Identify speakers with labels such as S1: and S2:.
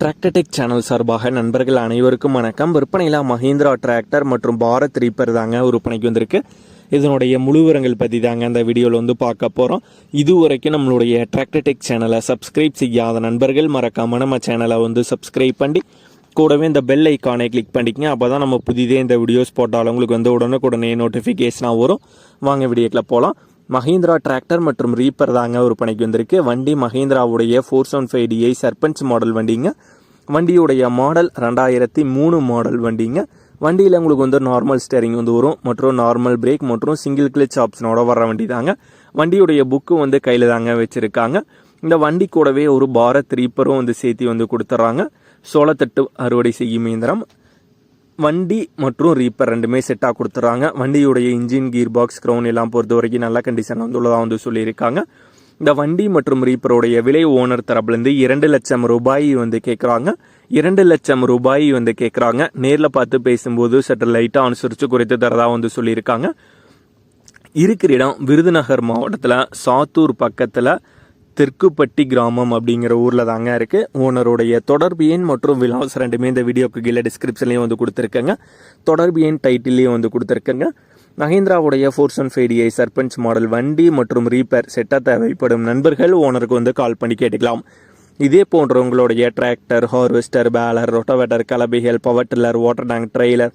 S1: Tractor Tech channel சார்பாக நண்பர்கள் அனைவருக்கும் வணக்கம். விற்பனையில் மஹிந்திரா டிராக்டர் மற்றும் பாரத் ரீப்பர் தாங்க விற்பனைக்கு வந்திருக்கு. இதனுடைய முழுவரங்கள் பற்றி தாங்க அந்த வீடியோவில் வந்து பார்க்க போகிறோம் இதுவரைக்கும் நம்மளுடைய டிராக்டர்டெக் சேனலை சப்ஸ்கிரைப் செய்யாத நண்பர்கள் மறக்காமல் நம்ம சேனலை வந்து சப்ஸ்கிரைப் பண்ணி கூடவே இந்த பெல் ஐக்கானை கிளிக் பண்ணிக்கங்க. அப்போ தான் நம்ம புதிதே இந்த வீடியோஸ் போட்டாலும் உங்களுக்கு வந்து உடனுக்குடனே நோட்டிஃபிகேஷனாக வரும். வாங்க வீடியோக்கில் போகலாம் மஹிந்திரா டிராக்டர் மற்றும் ரீப்பர் தாங்க விற்பனைக்கு வந்திருக்கு. வண்டி மஹிந்திராவுடைய four seven five DI Sarpanch model வண்டிங்க. வண்டியுடைய மாடல் ரெண்டாயிரத்தி மூணு மாடல் வண்டிங்க. வண்டியில் உங்களுக்கு வந்து நார்மல் ஸ்டேரிங் வந்து வரும். மற்றும் நார்மல் பிரேக் மற்றும் சிங்கிள் கிளிச் ஆப்ஷனோட வர வண்டி தாங்க. வண்டியுடைய புக்கு வந்து கையில் தாங்க வச்சுருக்காங்க. இந்த வண்டி கூடவே ஒரு பாரத் ரீப்பரும் வந்து சேர்த்து வந்து கொடுத்துட்றாங்க சோளத்தட்டு அறுவடை செய்யும் இயந்திரம். வண்டி மற்றும் ரீப்பர் ரெண்டுமே செட்டாக கொடுத்துட்றாங்க வண்டியுடைய இன்ஜின் கீர் பாக்ஸ் க்ரௌன் எல்லாம் பொறுத்த வரைக்கும் நல்ல கண்டிஷன் வந்துள்ளதாக வந்து சொல்லியிருக்காங்க. இந்த வண்டி மற்றும் ரீப்பருடைய விலை ஓனர் தரப்புலேருந்து இரண்டு லட்சம் ரூபாய் வந்து கேட்குறாங்க இரண்டு லட்சம் ரூபாய் வந்து கேட்குறாங்க நேரில் பார்த்து பேசும்போது சற்று லைட்டாக அனுசரித்து குறைத்து தரதாக வந்து சொல்லியிருக்காங்க. இருக்கிற இடம் விருதுநகர் மாவட்டத்தில் சாத்தூர் பக்கத்தில் தெற்குப்பட்டி கிராமம் அப்படிங்கிற ஊரில் தாங்க இருக்குது ஓனருடைய தொடர்பு எண் மற்றும் விலாஸ் ரெண்டுமே இந்த வீடியோக்கு கீழே டிஸ்கிரிப்ஷன்லேயும் வந்து கொடுத்துருக்கேங்க. தொடர்பு எண் டைட்டிலையும் வந்து கொடுத்துருக்கேங்க. மஹிந்திராவுடைய ஃபோர்ஸ் அண்ட் ஃபைடியை சர்பஞ்ச் மாடல் வண்டி மற்றும் ரீப்பேர் செட்டாக தேவைப்படும் நண்பர்கள் ஓனருக்கு வந்து கால் பண்ணி கேட்டுக்கலாம். இதே போன்ற உங்களுடைய tractor harvester baler rotavator கலபிகள் power tiller water tank trailer